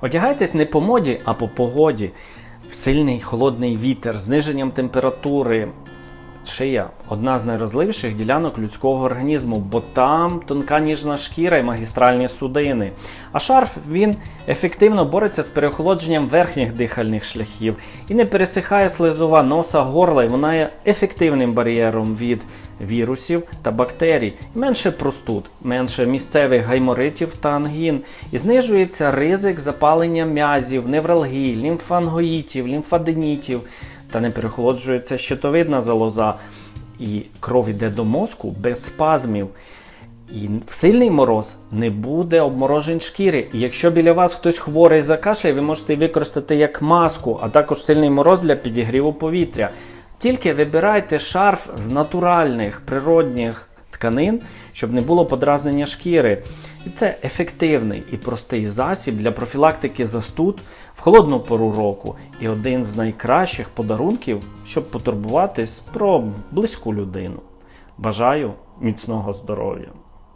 Одягайтесь не по моді, а по погоді. Сильний холодний вітер, зниженням температури. Шия одна з найрозливіших ділянок людського організму, бо там тонка ніжна шкіра і магістральні судини. А шарф він ефективно бореться з переохолодженням верхніх дихальних шляхів і не пересихає слизова носа горла, і вона є ефективним бар'єром від вірусів та бактерій, менше простуд, менше місцевих гайморитів та ангін, і знижується ризик запалення м'язів, невралгій, лімфангоїтів, лімфаденітів, та не перехолоджується щитовидна залоза, і кров іде до мозку без спазмів. І в сильний мороз не буде обморожень шкіри. І якщо біля вас хтось хворий закашляє, ви можете використати як маску, а також сильний мороз для підігріву повітря. Тільки вибирайте шарф з натуральних природних тканин, щоб не було подразнення шкіри. І це ефективний і простий засіб для профілактики застуд в холодну пору року. І один з найкращих подарунків, щоб потурбуватись про близьку людину. Бажаю міцного здоров'я!